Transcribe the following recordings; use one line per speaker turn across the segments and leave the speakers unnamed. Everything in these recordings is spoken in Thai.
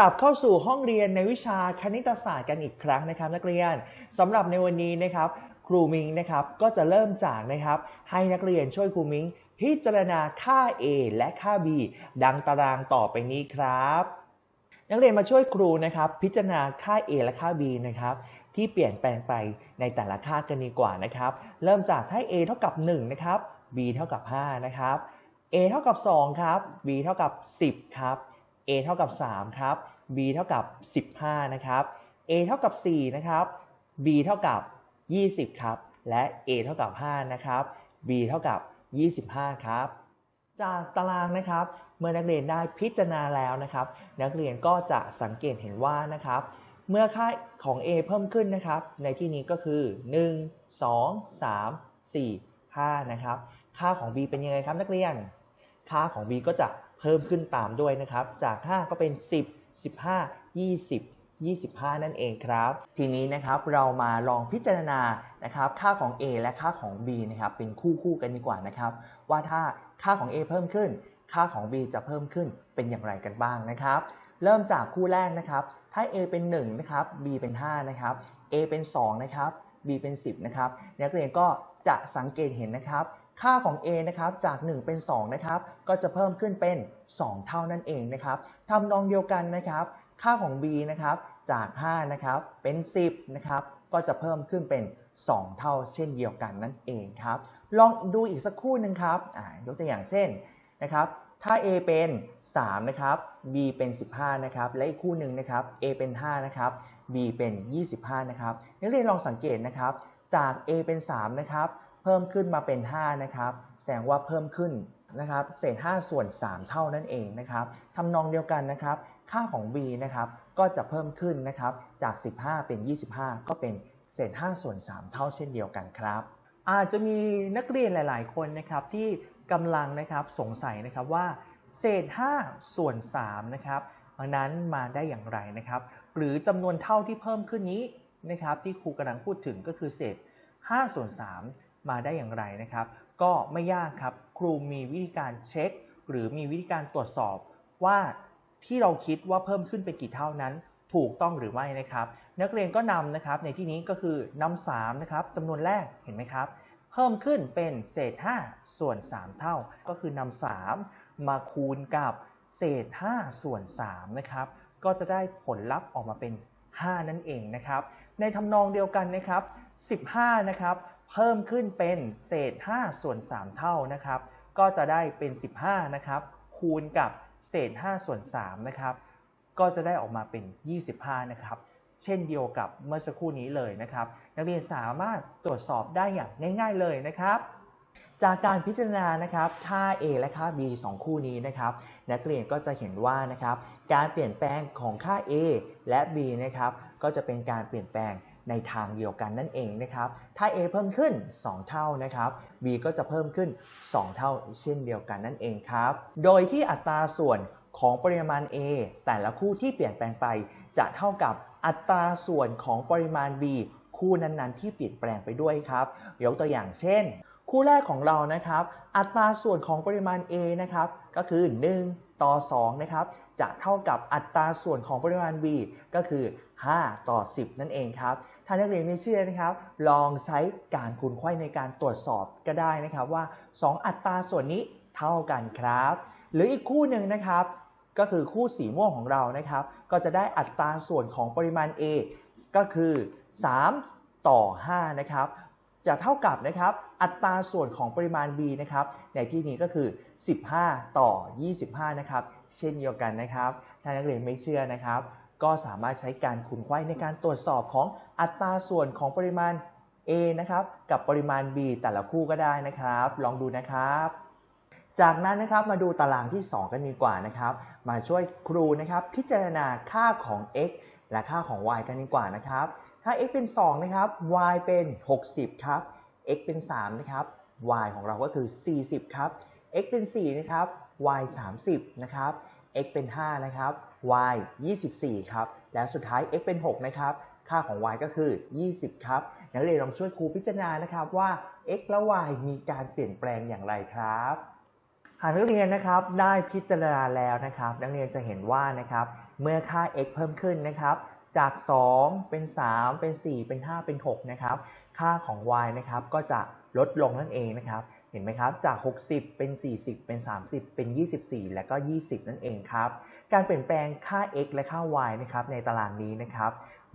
ลับเข้าสู่ห้องเรียนในวิชาคณิตศาสตร์กันอีกครั้งนะครับนักเรียนสำหรับในวันนี้นะครับครูมิงนะครับก็จะเริ่มจากนะครับ ให้นักเรียนช่วยครูมิงพิจารณาค่า a และค่า b ดังตารางต่อไปนี้ครับ นักเรียนมาช่วยครูนะครับ พิจารณาค่า a และค่า b นะครับที่เปลี่ยนแปลงไปในแต่ละค่ากันดีกว่านะครับ เริ่มจากให้ a เท่ากับ1นะครับ b เท่ากับ5นะครับ a เท่ากับ2ครับ b เท่ากับ 10ครับ a เท่ากับ 3 ครับ b เท่ากับ 15 นะครับ a เท่ากับ 4 นะครับ b เท่ากับ 20 ครับ และ a เท่ากับ 5 นะครับ b เท่ากับ 25 ครับ จากตารางนะครับ เมื่อนักเรียนได้พิจารณาแล้วนะครับ นักเรียนก็จะสังเกตเห็นว่านะครับ เมื่อค่าของ a เพิ่มขึ้นนะครับ ในที่นี้ก็คือ 1 2 3 4 5 นะครับ ค่าของ b เป็นยังไงครับนักเรียน ค่าของ b ก็จะ เพิ่มขึ้นตามด้วยนะครับ จาก 5 ก็เป็น 10 15 20 25 นั่นเองครับ ทีนี้นะครับเรามาลองพิจารณานะครับค่าของ a และค่าของ b นะครับเป็นคู่คู่กันดีกว่านะครับ ว่าถ้าค่าของ a เพิ่มขึ้น ค่าของ b จะเพิ่มขึ้นเป็นอย่างไรกันบ้างนะครับ เริ่มจากคู่แรกนะครับ ถ้า a เป็น1นะครับ b เป็น 5 นะครับ a เป็น2นะครับ b เป็น 10 นะครับ นักเรียนก็จะสังเกตเห็นนะครับ ค่าของ a นะครับจาก 1 เป็น 2 นะครับ ก็จะเพิ่มขึ้นเป็น 2 เท่านั่นเองนะครับทำนองเดียวกันนะครับ ค่าของ b นะครับจาก 5 นะครับ เป็น 10 นะครับ ก็จะเพิ่มขึ้นเป็น 2 เท่าเช่นเดียวกันนั่นเองครับ ลองดูอีกสักครู่หนึ่งครับยกตัวอย่างเช่นนะครับ ถ้า a เป็น 3 นะครับ b เป็น 15 นะครับ และอีกคู่หนึ่งนะครับ a เป็น 5 นะครับ b เป็น 25 นะครับ นักเรียนลองสังเกตนะครับ จาก a เป็น 3 นะครับ พิ่มขึ้นมาเป็น 5 นะครับ แสดงว่าเพิ่มขึ้นนะครับ เศษ 5 ส่วน 3 เท่านั่นเองนะครับทำนองเดียวกันนะครับ ค่าของ b นะครับ ก็จะเพิ่มขึ้นนะครับ จาก 15 เป็น 25 ก็เป็นเศษ 5 ส่วน 3 เท่าเช่นเดียวกันครับ อาจจะมีนักเรียนหลาย ๆ คนนะครับที่กำลังนะครับสงสัยนะครับว่า เศษ 5 ส่วน 3 นะครับนั้นมาได้อย่างไรนะครับ หรือจำนวนเท่าที่เพิ่มขึ้นนี้นะครับ ที่ครูกำลังพูดถึงก็คือเศษ 5 ส่วน 3 มาได้อย่างไรนะครับ ก็ไม่ยากครับ ครูมีวิธีการเช็ค หรือมีวิธีการตรวจสอบว่าที่เราคิดว่าเพิ่มขึ้นเป็นกี่เท่านั้น ถูกต้องหรือไม่นะครับ นักเรียนก็นำนะครับในที่นี้ก็คือนำ3นะครับจำนวนแรกเห็นไหมครับ เพิ่มขึ้นเป็นเศษ 5 ส่วน 3 เท่า ก็คือนำ3มาคูณกับเศษ 5 ส่วน3นะครับก็จะได้ผลลัพธ์ออกมาเป็น 5 นั่นเองนะครับ ในทำนองเดียวกันนะครับ 15 นะครับ เพิ่มขึ้นเป็นเศษ 5 ส่วน 3 เท่านะครับ ก็จะได้เป็น 15 นะครับ คูณกับเศษ 5 ส่วน 3 นะครับ ก็จะได้ออกมาเป็น 25 นะครับ เช่นเดียวกับเมื่อสักครู่นี้เลยนะครับ นักเรียนสามารถตรวจสอบได้อย่างง่าย ๆเลยนะครับ จากการพิจารณานะครับ ค่า a และค่า b 2 คู่นี้นะครับ นักเรียนก็จะเห็นว่านะครับ การเปลี่ยนแปลงของค่า a และ b นะครับ ก็จะเป็นการเปลี่ยนแปลง ในทางเดียวกันนั่นเองนะครับ ถ้า a เพิ่มขึ้น 2 เท่านะครับ b ก็จะเพิ่มขึ้น 2 เท่าเช่นเดียวกันนั่นเองครับ โดยที่อัตราส่วนของปริมาณ a แต่ละคู่ที่เปลี่ยนแปลงไป จะเท่ากับอัตราส่วนของปริมาณ b คู่นั้นๆ ที่เปลี่ยนแปลงไปด้วยครับ ยกตัวอย่างเช่น คู่แรกของเรานะครับ อัตราส่วนของปริมาณ a นะครับ ก็คือ 1 ต่อ 2 นะครับ จะเท่ากับอัตราส่วนของปริมาณ b ก็คือ 5 ต่อ 10 นั่นเองครับ ถ้านักเรียนไม่เชื่อนะครับ ลองใช้การคูณไขว้ในการตรวจสอบก็ได้นะครับว่า 2 อัตราส่วนนี้เท่ากันครับ หรืออีกคู่หนึ่งนะครับ ก็คือคู่สีม่วงของเรานะครับ ก็จะได้อัตราส่วนของปริมาณ a ก็คือ 3 ต่อ 5 นะครับ จะเท่ากับนะครับ อัตราส่วนของปริมาณ b นะครับ ในที่นี้ก็คือ 15 ต่อ 25 นะครับ เช่นเดียวกันนะครับ ถ้านักเรียนไม่เชื่อนะครับ ก็สามารถใช้การคูณไขว้ในการตรวจสอบของอัตราส่วนของปริมาณ a นะครับกับปริมาณ b แต่ละคู่ก็ได้นะครับ ลองดูนะครับ จากนั้นนะครับมาดูตารางที่ 2 กันดีกว่านะครับ มาช่วยครูนะครับพิจารณาค่าของ x และค่าของ y กันดีกว่านะครับ ถ้า x เป็น 2 นะครับ y เป็น 60 ครับ x เป็น 3 นะครับ y ของเราก็คือ 40 ครับ x เป็น 4 นะครับ y 30 นะครับ x เป็น 5 นะครับ y 24 ครับ และสุดท้าย x เป็น 6 นะครับ ค่าของ y ก็คือ 20 ครับ นักเรียนลองช่วยครูพิจารณานะครับว่า x และ y มีการเปลี่ยนแปลงอย่างไรครับ หากนักเรียนนะครับได้พิจารณาแล้วนะครับ นักเรียนจะเห็นว่านะครับ เมื่อค่า x เพิ่มขึ้นนะครับ จาก 2 เป็น 3 เป็น 4 เป็น 5 เป็น 6 นะครับ ค่าของ y นะครับก็จะลดลงนั่นเองนะครับเห็นไหมครับ จาก 60 เป็น 40 เป็น 30 เป็น 24 และก็ 20 นั่นเองครับ การเปลี่ยนแปลงค่า x และค่า y นะครับในตารางนี้นะครับ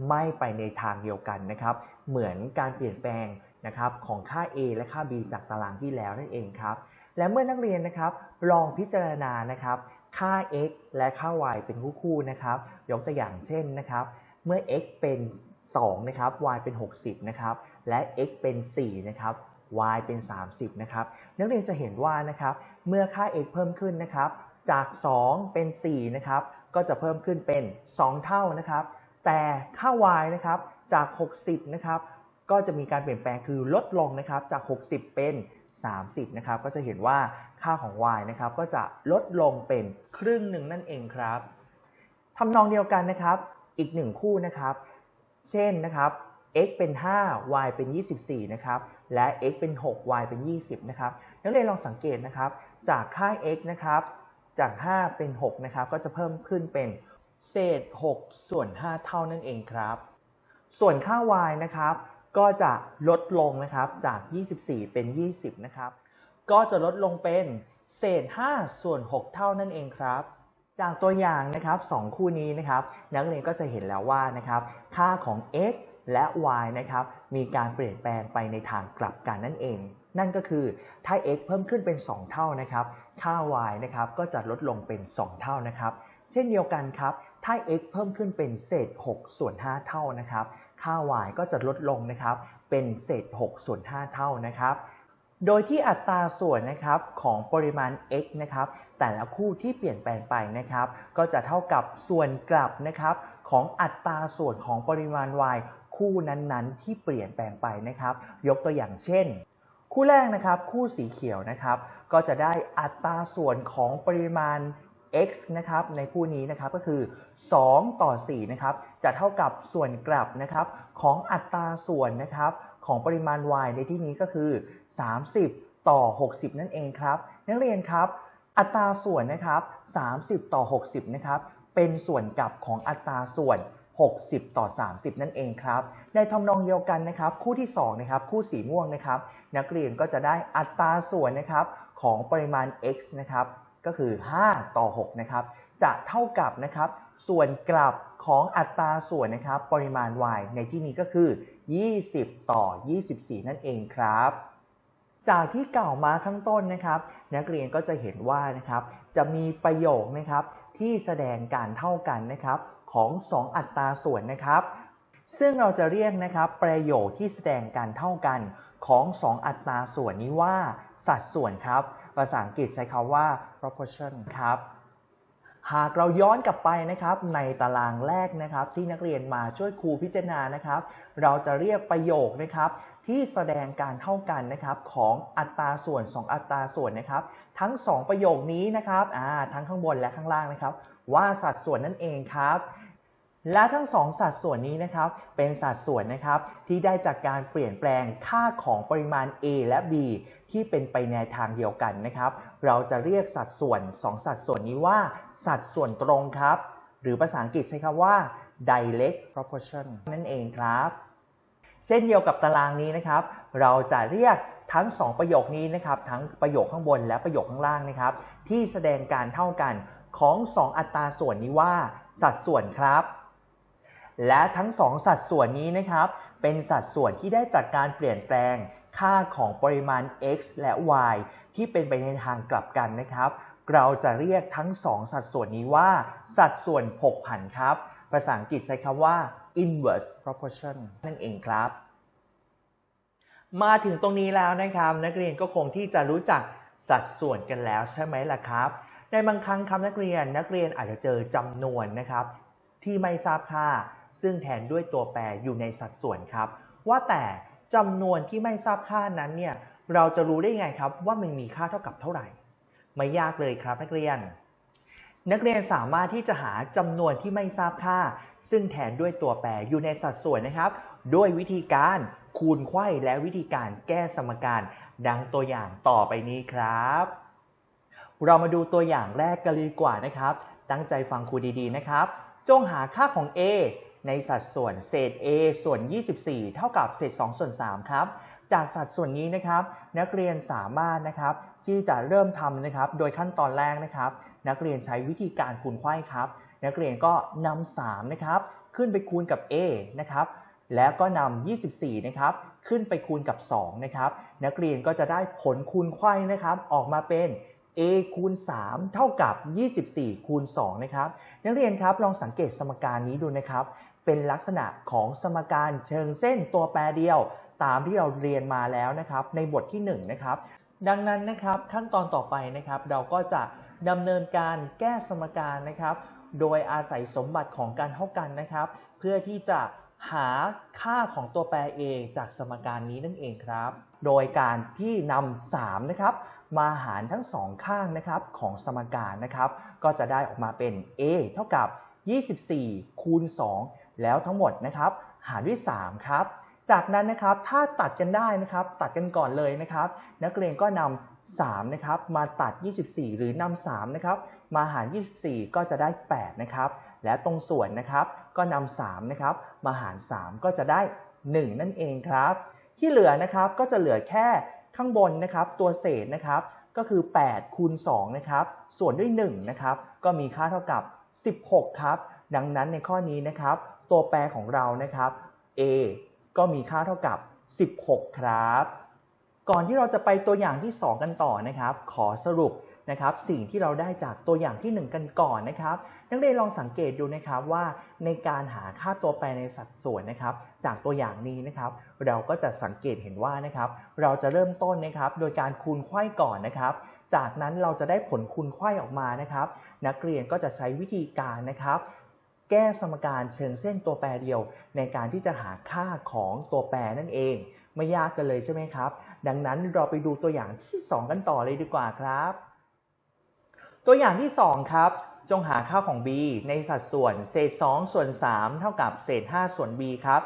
ไม่ไปในทางเดียวกันนะครับเหมือนการเปลี่ยนแปลงนะครับของค่า a และค่า b จากตารางที่แล้วนั่นเองครับและเมื่อนักเรียนนะครับลองพิจารณานะครับค่า x และค่า y เป็นคู่คู่นะครับยกตัวอย่างเช่นนะครับเมื่อ x เป็น2นะครับ y เป็น 60นะครับและ x เป็น4นะครับ y เป็น 30นะครับนักเรียนจะเห็นว่านะครับเมื่อค่า x เพิ่มขึ้นนะครับ จาก 2 เป็น 4 นะครับ ก็จะเพิ่มขึ้นเป็น 2 เท่านะครับ แต่ค่า y นะครับ จาก 60 นะครับ ก็จะมีการเปลี่ยนแปลงคือลดลงนะครับ จาก 60 เป็น 30 นะครับ ก็จะเห็นว่าค่าของ y นะครับ ก็จะลดลงเป็นครึ่งหนึ่งนั่นเองครับทำนองเดียวกันนะครับ อีกหนึ่งคู่นะครับ เช่นนะครับ x เป็น 5 y เป็น 24 นะครับ และ x เป็น 6 y เป็น 20 นะครับ นักเรียนลองสังเกตนะครับ จากค่า x นะครับ จาก 5 เป็น 6 นะครับ ก็จะเพิ่มขึ้นเป็นเศษ 6 ส่วน 5 เท่านั่นเองครับ ส่วนค่า y นะครับ ก็จะลดลงนะครับจาก 24 เป็น 20 นะครับ ก็จะลดลงเป็นเศษ 5 ส่วน 6 เท่านั่นเองครับ จากตัวอย่างนะครับ 2 คู่นี้นะครับ นักเรียนก็จะเห็นแล้วว่านะครับ ค่าของ x และ y นะครับ มีการเปลี่ยนแปลงไปในทางกลับกันนั่นเอง นั่นก็คือถ้า x เพิ่มขึ้นเป็น 2 เท่านะครับ ค่า y นะครับก็จะลดลงเป็น 2 เท่านะครับ เช่นเดียวกันครับ ถ้า x เพิ่มขึ้นเป็นเศษ 6 ส่วน 5 เท่านะครับ ค่า y ก็จะลดลงนะครับ เป็นเศษ 6 ส่วน 5 เท่านะครับโดยที่อัตราส่วนนะครับของปริมาณ x นะครับแต่ละคู่ที่เปลี่ยนแปลงไปนะครับก็จะเท่ากับส่วนกลับนะครับของอัตราส่วนของปริมาณ y คู่นั้นๆ ที่เปลี่ยนแปลงไปนะครับ ยกตัวอย่างเช่น คู่แรกนะครับ คู่สีเขียวนะครับ ก็จะได้อัตราส่วนของปริมาณ x นะครับในคู่นี้นะครับก็คือ 2 ต่อ4นะครับจะเท่ากับส่วนกลับนะครับของอัตราส่วนนะครับของปริมาณ y ในที่นี้ก็คือ 30 ต่อ 60 นั่นเองครับ นักเรียนครับ อัตราส่วนนะครับ 30 ต่อ 60 นะครับเป็นส่วนกลับของอัตราส่วน 60 ต่อ 30 นั่นเองครับ ในทำนองเดียวกันนะครับ คู่ที่2นะครับ คู่สีม่วงนะครับ นักเรียนก็จะได้อัตราส่วนนะครับของปริมาณ x นะครับ ก็คือ 5 ต่อ 6 นะครับ จะเท่ากับนะครับ ส่วนกลับของอัตราส่วนนะครับ ปริมาณ y ในที่นี้ก็คือ 20 ต่อ 24 นั่นเองครับ จากที่กล่าวมาข้างต้นนะครับ นักเรียนก็จะเห็นว่านะครับ จะมีประโยคนะครับที่แสดงการเท่ากันนะครับของ 2 อัตราส่วนนะครับ ซึ่งเราจะเรียกนะครับประโยคที่แสดงการเท่ากันของ 2 อัตราส่วนนี้ว่าสัดส่วนครับ ภาษาอังกฤษใช้คำว่า proportion ครับ หากเราย้อนกลับไปนะครับในตารางแรกนะครับที่นักเรียนมาช่วยครูพิจารณานะครับ เราจะเรียกประโยคนะครับที่แสดงการเท่ากันนะครับของอัตราส่วน 2 อัตราส่วนนะครับ ทั้ง 2 ประโยคนี้นะครับทั้งข้างบนและข้างล่างนะครับ ว่าสัดส่วนนั่นเองครับ และทั้ง2สัดส่วนนี้นะครับ เป็นสัดส่วนนะครับที่ได้จากการเปลี่ยนแปลงค่าของปริมาณ A และ B ที่เป็นไปในทางเดียวกันนะครับ เราจะเรียกสัดส่วน 2 สัดส่วนนี้ว่า สัดส่วนตรงครับ หรือภาษาอังกฤษใช้คำว่า direct proportion นั่นเองครับ เช่นเดียวกับตารางนี้นะครับ เราจะเรียกทั้ง 2 ประโยคนี้นะครับ ทั้งประโยคข้างบนและประโยคข้างล่างนะครับ ที่แสดงการเท่ากันของ 2 อัตราส่วนนี้ว่า สัดส่วนครับ และทั้ง2สัดส่วนนี้นะครับ เป็นสัดส่วนที่ได้จากการเปลี่ยนแปลงค่าของปริมาณ x และ y ที่เป็นไปในทางกลับกันนะครับ เราจะเรียกทั้ง2สัดส่วนนี้ว่า สัดส่วนผกผันครับ ภาษาอังกฤษใช้คำว่า inverse proportion นั่นเองครับ มาถึงตรงนี้แล้วนะครับ นักเรียนก็คงที่จะรู้จักสัดส่วนกันแล้วใช่ไหมล่ะครับ ในบางครั้งครับนักเรียนนักเรียนอาจจะเจอจำนวนนะครับ ที่ไม่ทราบค่า ซึ่งแทนด้วยตัวแปรอยู่ในสัดส่วนครับ ว่าแต่จำนวนที่ไม่ทราบค่านั้นเนี่ยเราจะรู้ได้ไงครับว่ามันมีค่าเท่ากับเท่าไหร่ ไม่ยากเลยครับนักเรียน นักเรียนสามารถที่จะหาจำนวนที่ไม่ทราบค่า ซึ่งแทนด้วยตัวแปรอยู่ในสัดส่วนนะครับ ด้วยวิธีการคูณไขว้และวิธีการแก้สมการดังตัวอย่างต่อไปนี้ครับ เรามาดูตัวอย่างแรกกันเลยดีกว่านะครับ ตั้งใจฟังครูดีๆนะครับ จงหาค่าของ a ในสัดส่วนเศษ a ส่วน 24 เท่ากับเศษ 2 ส่วน 3 ครับ จากสัดส่วนนี้นะครับ นักเรียนสามารถนะครับที่จะเริ่มทำนะครับ โดยขั้นตอนแรกนะครับ นักเรียนใช้วิธีการคูณไขว้ครับ นักเรียนก็นำ3นะครับ ขึ้นไปคูณกับ a นะครับ แล้วก็นำ24 นะครับ ขึ้นไปคูณกับ 2 นะครับ นักเรียนก็จะได้ผลคูณไขว้นะครับ ออกมาเป็น a คูณ 3 เท่ากับ 24 คูณ 2 นะครับ นักเรียนครับ ลองสังเกตสมการนี้ดูนะครับ เป็นลักษณะของสมการเชิงเส้นตัวแปรเดียว ตามที่เราเรียนมาแล้วนะครับ ในบทที่1นะครับดังนั้นนะครับขั้นตอนต่อไปนะครับ เราก็จะดำเนินการแก้สมการนะครับ โดยอาศัยสมบัติของการเท่ากันนะครับ เพื่อที่จะหาค่าของตัวแปร a จากสมการนี้นั่นเองครับ โดยการที่นำ3นะครับมาหารทั้งสองข้างนะครับของสมการนะครับ ก็จะได้ออกมาเป็น a เท่ากับ 24 คูณ 2 แล้วทั้งหมดนะครับหารด้วย 3 ครับ จากนั้นนะครับถ้าตัดกันได้นะครับตัดกันก่อนเลยนะครับนักเรียนก็นำ3นะครับมาตัด 24 หรือนำ3นะครับมาหาร 24 ก็จะได้ 8 นะครับ และตรงส่วนนะครับก็นำ3นะครับมาหาร 3 ก็จะได้ 1 นั่นเองครับ ที่เหลือนะครับก็จะเหลือแค่ข้างบนนะครับตัวเศษนะครับก็คือ 8 คูณ 2 นะครับ ส่วนด้วย 1 นะครับ ก็มีค่าเท่ากับ 16 ครับ ดังนั้นในข้อนี้นะครับ ตัวแปรของเรานะครับ a ก็มีค่าเท่ากับ 16 ครับ ก่อนที่เราจะไปตัวอย่างที่ 2 กันต่อนะครับ ขอสรุปนะครับสิ่งที่เราได้จากตัวอย่างที่ 1 กันก่อนนะครับ นักเรียนลองสังเกตดูนะครับว่าในการหาค่าตัวแปรในสัดส่วนนะครับ จากตัวอย่างนี้นะครับ เราก็จะสังเกตเห็นว่านะครับ เราจะเริ่มต้นนะครับ โดยการคูณไขว้ก่อนนะครับ จากนั้นเราจะได้ผลคูณไขว้ออกมานะครับ นักเรียนก็จะใช้วิธีการนะครับ แก้สมการเชิงเส้นตัวแปรเดียว ในการที่จะหาค่าของตัวแปรนั่นเอง ไม่ยากกันเลยใช่ไหมครับ ดังนั้นเราไปดูตัวอย่างที่ 2 กันต่อเลยดีกว่าครับ ตัวอย่างที่ 2 ครับ จงหาค่าของ b ในสัดส่วนเศษ2ส่วน 3 เท่ากับเศษ 5 ส่วน b ครับ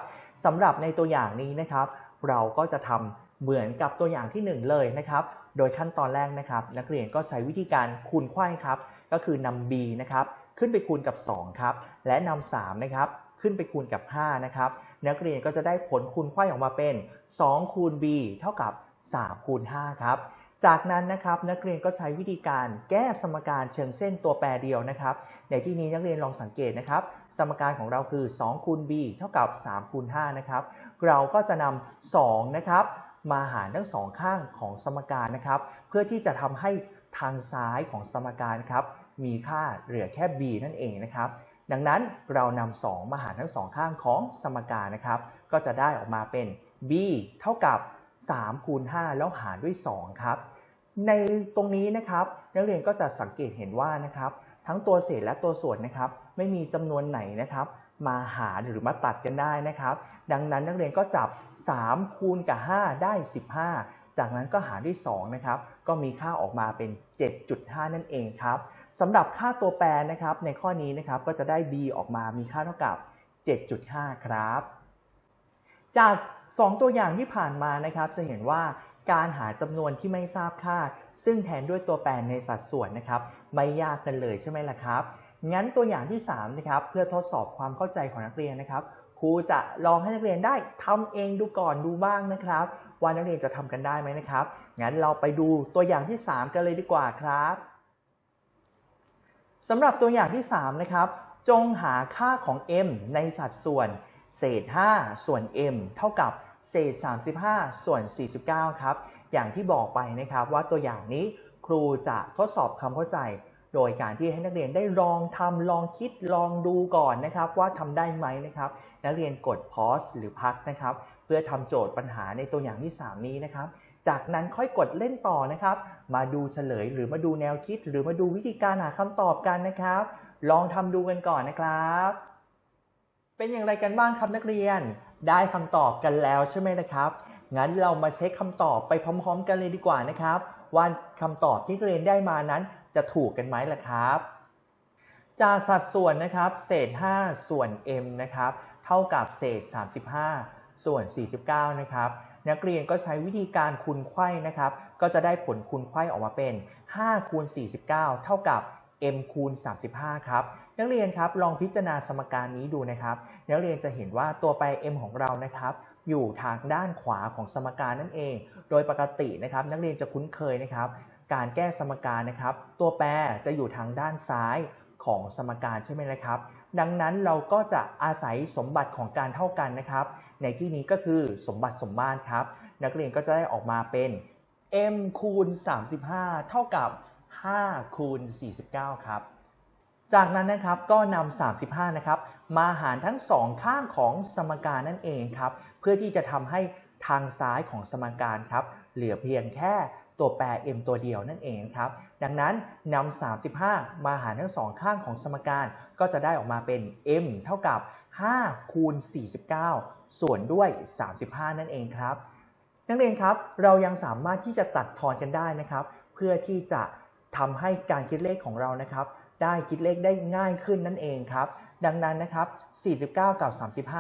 สำหรับในตัวอย่างนี้นะครับ เราก็จะทำเหมือนกับตัวอย่างที่ 1 เลยนะครับ โดยขั้นตอนแรกนะครับ นักเรียนก็ใช้วิธีการคูณไขว้ครับ ก็คือนำ b นะครับ ขึ้นไปคูณกับ 2 ครับ และนำ3นะครับ ขึ้นไปคูณกับ 5 นะครับ นักเรียนก็จะได้ผลคูณไขว้ออกมาเป็น 2 คูณ b เท่ากับ 3 คูณ 5 ครับ จากนั้นนะครับนักเรียนก็ใช้วิธีการแก้สมการเชิงเส้นตัวแปรเดียวนะครับ ในที่นี้นักเรียนลองสังเกตนะครับ สมการของเราคือ 2 คูณ b เท่ากับ 3 คูณ 5 นะครับ เราก็จะนำ2นะครับมาหารทั้งสองข้างของสมการนะครับ เพื่อที่จะทำให้ทางซ้ายของสมการครับ มีค่าเหลือแค่ b นั่นเองนะครับ ดังนั้นเรานำ2มาหารทั้งสองข้างของสมการนะครับ ก็จะได้ออกมาเป็น b เท่ากับ3คูณ5แล้วหารด้วย 2 ครับ ในตรงนี้นะครับ นักเรียนก็จะสังเกตเห็นว่านะครับ ทั้งตัวเศษและตัวส่วนนะครับ ไม่มีจำนวนไหนนะครับ มาหารหรือมาตัดกันได้นะครับ ดังนั้นนักเรียนก็จับ 3 คูณกับ 5 ได้ 15 จากนั้นก็หารด้วย2นะครับ ก็มีค่าออกมาเป็น 7.5 นั่นเองครับ สำหรับค่าตัวแปรนะครับ ในข้อนี้นะครับก็จะได้ b ออกมามีค่าเท่ากับ 7.5 ครับ จาก 2 ตัวอย่างที่ผ่านมานะครับ จะเห็นว่าการหาจำนวนที่ไม่ทราบค่า ซึ่งแทนด้วยตัวแปรในสัดส่วนนะครับ ไม่ยากกันเลยใช่ไหมล่ะครับ งั้นตัวอย่างที่ 3 นะครับ เพื่อทดสอบความเข้าใจของนักเรียนนะครับครูจะลองให้นักเรียนได้ทำเองดูก่อนดูบ้างนะครับ ว่านักเรียนจะทำกันได้ไหมนะครับ งั้นเราไปดูตัวอย่างที่ 3 กันเลยดีกว่าครับ สำหรับตัวอย่างที่ 3 นะครับ จงหาค่าของ m ในสัดส่วน เศษ 5 ส่วน m เท่ากับเศษ 35 ส่วน 49 ครับ อย่างที่บอกไปนะครับว่าตัวอย่างนี้ครูจะทดสอบความเข้าใจ โดยการที่ให้นักเรียนได้ลองทำลองคิดลองดูก่อนนะครับ ว่าทำได้ไหมนะครับ นักเรียนกด pause หรือพักนะครับ เพื่อทำโจทย์ปัญหาในตัวอย่างที่ 3 นี้นะครับ จากนั้นค่อยกดเล่นต่อนะครับ มาดูเฉลยหรือมาดูแนวคิด หรือมาดูวิธีการหาคำตอบกันนะครับ ลองทำดูกันก่อนนะครับ เป็นอย่างไรกันบ้างครับนักเรียน ได้คำตอบกันแล้วใช่ไหมนะครับ งั้นเรามาเช็คคำตอบไปพร้อม ๆ กันเลยดีกว่านะครับว่าคำตอบที่นักเรียนได้มานั้น จะถูกกันไหมล่ะครับ จากสัดส่วนนะครับ เศษ 5 ส่วน m นะครับ เท่ากับเศษ 35 ส่วน 49 นะครับ นักเรียนก็ใช้วิธีการคูณไข้นะครับ ก็จะได้ผลคูณไข้ออกมาเป็น5คูณ49 เท่ากับ m คูณ35 ครับ นักเรียนครับลองพิจารณาสมการนี้ดูนะครับ นักเรียนจะเห็นว่าตัวแปร m ของเรานะครับ อยู่ทางด้านขวาของสมการนั่นเอง โดยปกตินะครับ นักเรียนจะคุ้นเคยนะครับ การแก้สมการนะครับ ตัวแปรจะอยู่ทางด้านซ้ายของสมการใช่ไหมนะครับ ดังนั้นเราก็จะอาศัยสมบัติของการเท่ากันนะครับ ในที่นี้ก็คือสมบัติสมมาตรครับ นักเรียนก็จะได้ออกมาเป็น m คูณ 35 เท่ากับ 5 คูณ 49 ครับ จากนั้นนะครับก็นำ35 นะครับ มาหารทั้งสองข้างของสมการนั่นเองครับ เพื่อที่จะทำให้ทางซ้ายของสมการครับ เหลือเพียงแค่ตัวแปร m ตัวเดียวนั่นเองครับ ดังนั้นนำ35 มาหารทั้งสองข้างของสมการ ก็จะได้ออกมาเป็น m เท่ากับ 5 คูณ 49 ส่วนด้วย 35 นั่นเองครับ นักเรียนครับ เรายังสามารถที่จะตัดทอนกันได้นะครับ เพื่อที่จะทำให้การคิดเลขของเรานะครับ ได้คิดเลขได้ง่ายขึ้นนั่นเองครับ ดังนั้นนะครับ 49 กับ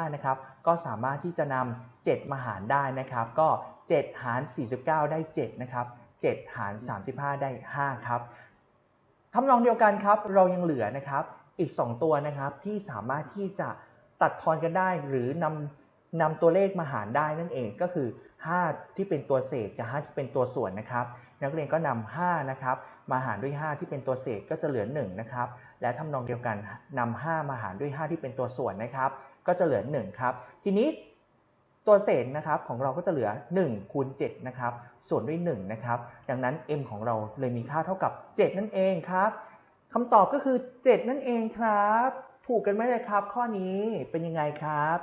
35 นะครับ ก็สามารถที่จะนำ7มาหารได้นะครับ ก็ 7 หาร 49 ได้ 7 นะครับ 7 หาร 35 ได้ 5 ครับทำนองเดียวกันครับ เรายังเหลือนะครับ อีก 2 ตัวนะครับที่สามารถที่จะ ตัดทอนกันได้หรือนำนำตัวเลขมาหารได้นั่นเองก็คือ 5 ที่เป็นตัวเศษกับ5ที่เป็นตัวส่วนนะครับ นักเรียนก็นำ5นะครับมาหารด้วย 5 ที่เป็นตัวเศษก็จะเหลือ1นะครับและทำนองเดียวกันนำ5มาหารด้วย 5 ที่เป็นตัวส่วนนะครับ ก็จะเหลือ1ครับทีนี้ตัวเศษนะครับของเราก็จะเหลือ1คูณ7นะครับส่วนด้วย1นะครับดังนั้น m ของเราเลยมีค่าเท่ากับ 7 นั่นเองครับคำตอบก็คือ 7 นั่นเองครับ ถูกกันไหมเลยครับ ข้อนี้เป็นยังไงครับ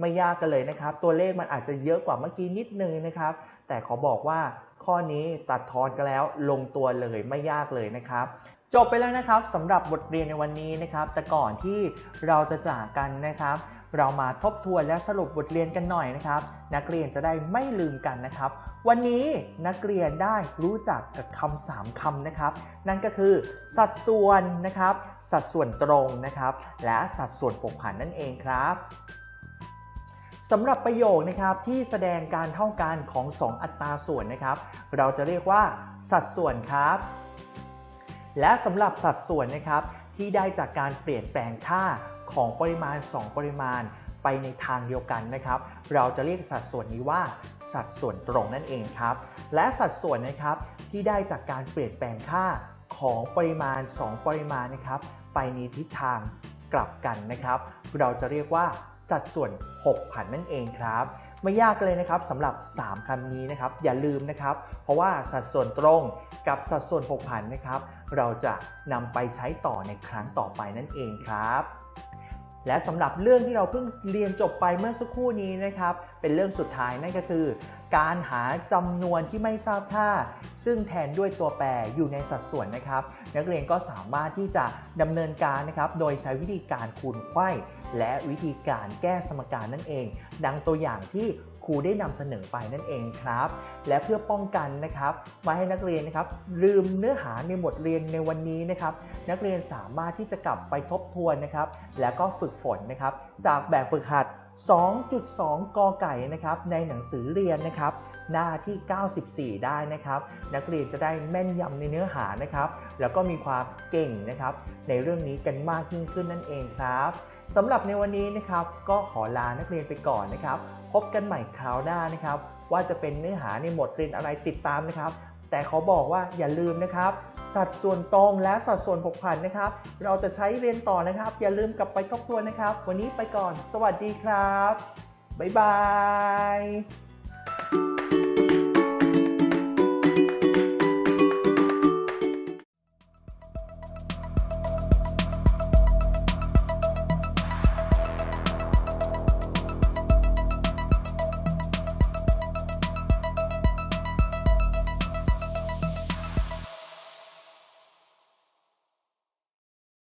ไม่ยากกันเลยนะครับ ตัวเลขมันอาจจะเยอะกว่าเมื่อกี้นิดนึงนะครับ แต่ขอบอกว่าข้อนี้ตัดทอนกันแล้วลงตัวเลยไม่ยากเลยนะครับจบไปแล้วนะครับสำหรับบทเรียนในวันนี้นะครับ แต่ก่อนที่เราจะจากกันนะครับ เรามาทบทวนและสรุปบทเรียนกันหน่อยนะครับ นักเรียนจะได้ไม่ลืมกันนะครับ วันนี้นักเรียนได้รู้จักกับคำสามคำนะครับ นั่นก็คือ สัดส่วนนะครับ สัดส่วนตรงนะครับ และสัดส่วนผกผันนั่นเองครับสำหรับประโยคนะครับที่แสดงการเท่ากันของ 2 อัตราส่วนนะครับ เราจะเรียกว่า สัดส่วนครับ และสำหรับสัดส่วนนะครับที่ได้จากการเปลี่ยนแปลงค่า ของปริมาณ 2 ปริมาณไปในทางเดียวกันนะครับ เราจะเรียกสัดส่วนนี้ว่าสัดส่วนตรงนั่นเองครับ และสัดส่วนนะครับที่ได้จากการเปลี่ยนแปลงค่าของปริมาณ 2 ปริมาณนะครับ ไปในทิศทางกลับกันนะครับ เราจะเรียกว่าสัดส่วน 6 ผันนั่นเองครับ ไม่ยากเลยนะครับสำหรับ 3คำนี้นะครับ อย่าลืมนะครับ เพราะว่าสัดส่วนตรงกับสัดส่วน 6 ผันนะครับ เราจะนำไปใช้ต่อในครั้งต่อไปนั่นเองครับ และสำหรับเรื่องที่เราเพิ่งเรียนจบไปเมื่อสักครู่นี้นะครับ เป็นเรื่องสุดท้ายนั่นก็คือ การหาจำนวนที่ไม่ทราบค่า ซึ่งแทนด้วยตัวแปรอยู่ในสัดส่วนนะครับ นักเรียนก็สามารถที่จะดำเนินการนะครับ โดยใช้วิธีการคูณไขว้ และวิธีการแก้สมการนั่นเอง ดังตัวอย่างที่ ครูได้นำเสนอไปนั่นเองครับ และเพื่อป้องกันนะครับไม่ให้นักเรียนนะครับลืมเนื้อหาในบทเรียนในวันนี้นะครับ นักเรียนสามารถที่จะกลับไปทบทวนนะครับ แล้วก็ฝึกฝนนะครับ จากแบบฝึกหัด 2.2 กอไก่นะครับในหนังสือเรียนนะครับหน้าที่ 94 ได้นะครับ นักเรียนจะได้แม่นยำในเนื้อหานะครับ แล้วก็มีความเก่งนะครับ ในเรื่องนี้กันมากยิ่งขึ้นนั่นเองครับสำหรับในวันนี้นะครับ ก็ขอลานักเรียนไปก่อนนะครับ พบกันใหม่คราวหน้านะครับ ว่าจะเป็นเนื้อหาในบทเรียนอะไรติดตามนะครับ แต่เขาบอกว่าอย่าลืมนะครับ สัดส่วนตรงและสัดส่วนผกผันนะครับ เราจะใช้เรียนต่อนะครับ อย่าลืมกลับไปทบทวนนะครับ วันนี้ไปก่อน สวัสดีครับบ๊ายบาย